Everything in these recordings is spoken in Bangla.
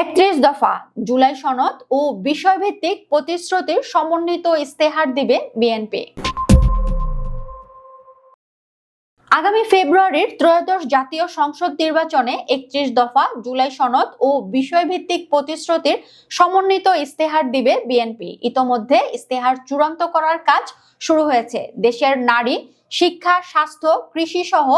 একত্রিশ দফা জুলাই সনদ ও বিষয়ভিত্তিক প্রতিশ্রুতির সমন্বিত ইস্তেহার দিবে বিএনপি। আগামী ফেব্রুয়ারির ত্রয়োদশ জাতীয় সংসদ নির্বাচনে একত্রিশ দফা জুলাই সনদ ও বিষয়ভিত্তিক প্রতিশ্রুতির সমন্বিত ইস্তেহার দিবে বিএনপি। ইতোমধ্যে ইস্তেহার চূড়ান্ত করার কাজ শুরু হয়েছে। দেশের নারী, শিক্ষা, স্বাস্থ্য কৃষি সহ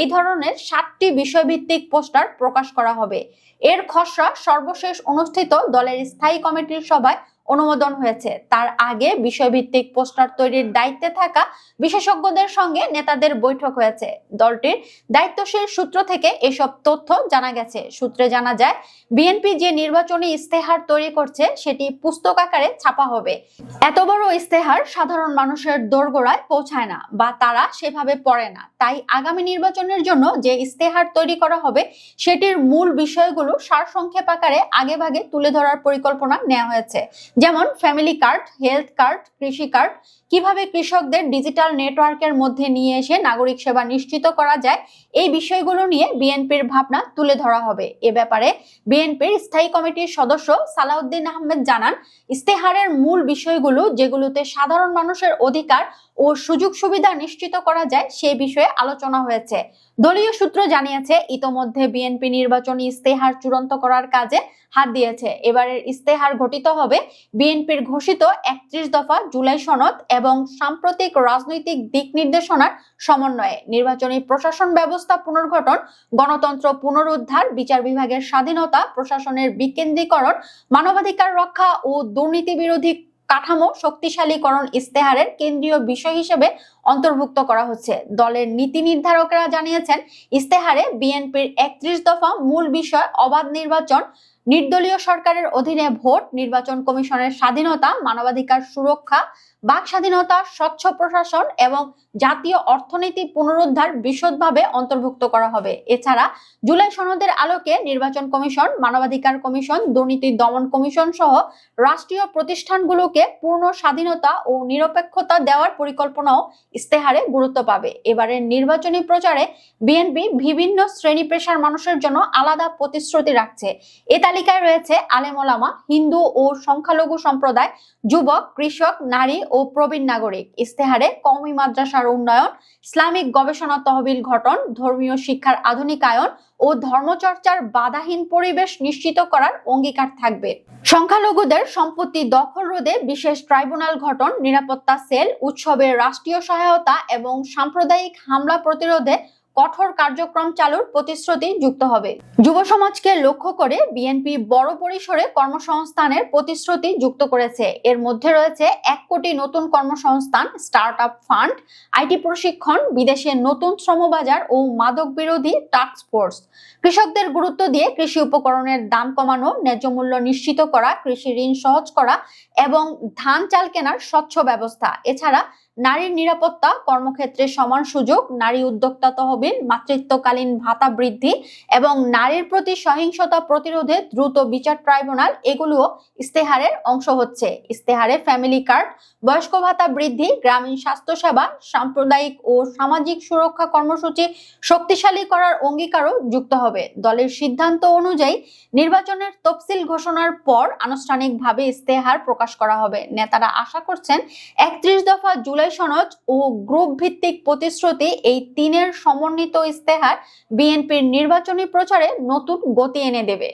এই ধরনের সাতটি বিষয়ভিত্তিক পোস্টার প্রকাশ করা হবে। এর খসড়া সর্বশেষ অনুষ্ঠিত দলের স্থায়ী কমিটির সভায় অনুমোদন হয়েছে। তার আগে বিষয়ভিত্তিক পোস্টার তৈরির দায়িত্বে থাকা বিশেষজ্ঞদের সঙ্গে নেতাদের বৈঠক হয়েছে। দলটির দায়িত্বশীল সূত্র থেকে এসব তথ্য জানা গেছে। সূত্রে জানা যায়, বিএনপি যে নির্বাচনী ইস্তেহার তৈরি করছে, সেটি পুস্তক আকারে ছাপা হবে। এত বড় ইস্তেহার সাধারণ মানুষের দোরগোড়ায় পৌঁছায় না বা তারা সেভাবে পড়ে না। তাই আগামী নির্বাচনের জন্য যে ইস্তেহার তৈরি করা হবে, সেটির মূল বিষয়গুলো সারসংক্ষেপ আকারে আগেভাগে তুলে ধরার পরিকল্পনা নেওয়া হয়েছে। যেমন ফ্যামিলি কার্ড হেলথ কার্ড কৃষি কার্ড কীভাবে কৃষকদের ডিজিটাল নেটওয়ার্কের মধ্যে নিয়ে এসে নাগরিক সেবা নিশ্চিত করা যায়, এই বিষয়গুলো নিয়ে বিএনপির ভাবনা তুলে ধরা হবে। এ ব্যাপারে বিএনপির স্থায়ী কমিটির সদস্য সালাউদ্দিন আহমেদ জানান, ইস্তেহারের মূল বিষয়গুলো যেগুলোতে সাধারণ মানুষের অধিকার ও সুযোগ সুবিধা নিশ্চিত করা যায়, সে বিষয়ে আলোচনা হয়েছে। দলীয় সূত্র জানিয়েছে, ইতোমধ্যে বিএনপি নির্বাচনী ইস্তেহার চূড়ান্ত করার কাজে হাত দিয়েছে। এবারের ইস্তেহার গঠিত হবে বিএনপির ঘোষিত একত্রিশ দফা জুলাই সনদ এবং সাম্প্রতিক রাজনৈতিক দিক নির্দেশনার সমন্বয়ে নির্বাচনী প্রশাসন ব্যবস্থা পুনর্গঠন, গণতন্ত্র পুনরুদ্ধার, বিচার বিভাগের স্বাধীনতা, প্রশাসনের বিকেন্দ্রীকরণ, মানবাধিকার রক্ষা ও দুর্নীতি বিরোধী কাঠামো শক্তিশালীকরণ ইস্তেহারের কেন্দ্রীয় বিষয় হিসেবে অন্তর্ভুক্ত করা হচ্ছে। দলের নীতি নির্ধারকরা জানিয়েছেন ইস্তেহারে বিএনপির একত্রিশ দফা মূল বিষয় অবাধ নির্বাচন নির্দলীয় সরকারের অধীনে ভোট নির্বাচন কমিশনের স্বাধীনতা মানবাধিকার সুরক্ষা বাক স্বাধীনতা, স্বচ্ছ প্রশাসন এবং জাতীয় অর্থনীতি পুনরুদ্ধার বিশদভাবে অন্তর্ভুক্ত করা হবে। এছাড়া জুলাই সনদের আলোকে নির্বাচন কমিশন, মানবাধিকার কমিশন, দুর্নীতি দমন কমিশন সহ রাষ্ট্রীয় প্রতিষ্ঠানগুলোকে পূর্ণ স্বাধীনতা ও নিরপেক্ষতা দেওয়ার পরিকল্পনাও ইস্তেহারে গুরুত্ব পাবে। এবারের নির্বাচনী প্রচারে বিএনপি বিভিন্ন শ্রেণি পেশার মানুষের জন্য আলাদা প্রতিশ্রুতি রাখছে। এ তালিকায় রয়েছে আলেমোলামা হিন্দু ও সংখ্যালঘু সম্প্রদায়, যুবক, কৃষক, নারী ও প্রবীণ নাগরিক। ইস্তেহারে কওমি মাদ্রাসার উন্নয়ন, ইসলামিক গবেষণা তহবিল গঠন, ধর্মীয় শিক্ষার আধুনিকায়ন ও ধর্মচর্চার বাধাহীন পরিবেশ নিশ্চিত করার অঙ্গীকার থাকবে। সংখ্যালঘুদের সম্পত্তি দখল রোধে বিশেষ ট্রাইব্যুনাল গঠন, নিরাপত্তা সেল, উৎসবের রাষ্ট্রীয় সহায়তা এবং সাম্প্রদায়িক হামলা প্রতিরোধে কঠোর কার্যক্রম চালুর প্রতিশ্রুতি যুক্ত হবে। যুব সমাজকে লক্ষ্য করে বিএনপি বড় পরিসরে কর্মসংস্থানের প্রতিশ্রুতি যুক্ত করেছে। এর মধ্যে রয়েছে এক কোটি নতুন কর্মসংস্থান স্টার্ট আপ ফান্ড, আইটি প্রশিক্ষণ, বিদেশে নতুন শ্রমবাজার ও মাদক বিরোধী টাস্ক ফোর্স। কৃষকদের গুরুত্ব দিয়ে কৃষি উপকরণের দাম কমানো, ন্যায্য মূল্য নিশ্চিত করা, কৃষি ঋণ সহজ করা এবং ধান চাল কেনার স্বচ্ছ ব্যবস্থা। এছাড়া নারীর নিরাপত্তা কর্মক্ষেত্রে সমান সুযোগ, নারী উদ্যোক্তা তহবিল, মাতৃত্বকালীন ভাতা বৃদ্ধি এবং নারীর প্রতি সহিংসতা প্রতিরোধে দ্রুত বিচার ট্রাইব্যুনাল এগুলোও ইস্তেহারের অংশ হচ্ছে। ইস্তেহারে ফ্যামিলি কার্ড, বয়স্ক ভাতা বৃদ্ধি, গ্রামীণ স্বাস্থ্যসেবা, সাম্প্রদায়িক ও সামাজিক সুরক্ষা কর্মসূচি শক্তিশালী করার অঙ্গীকারও যুক্ত হবে। দলের সিদ্ধান্ত অনুযায়ী নির্বাচনের তফসিল ঘোষণার পর আনুষ্ঠানিকভাবে ইস্তেহার প্রকাশ করা হবে। নেতারা আশা করছেন একত্রিশ দফা জুলাই সনদ ও গ্রুপ ভিত্তিক প্রতিশ্রুতি এই তিনের সমন্বিত ইস্তেহার বিএনপির নির্বাচনী প্রচারে নতুন গতি এনে দেবে।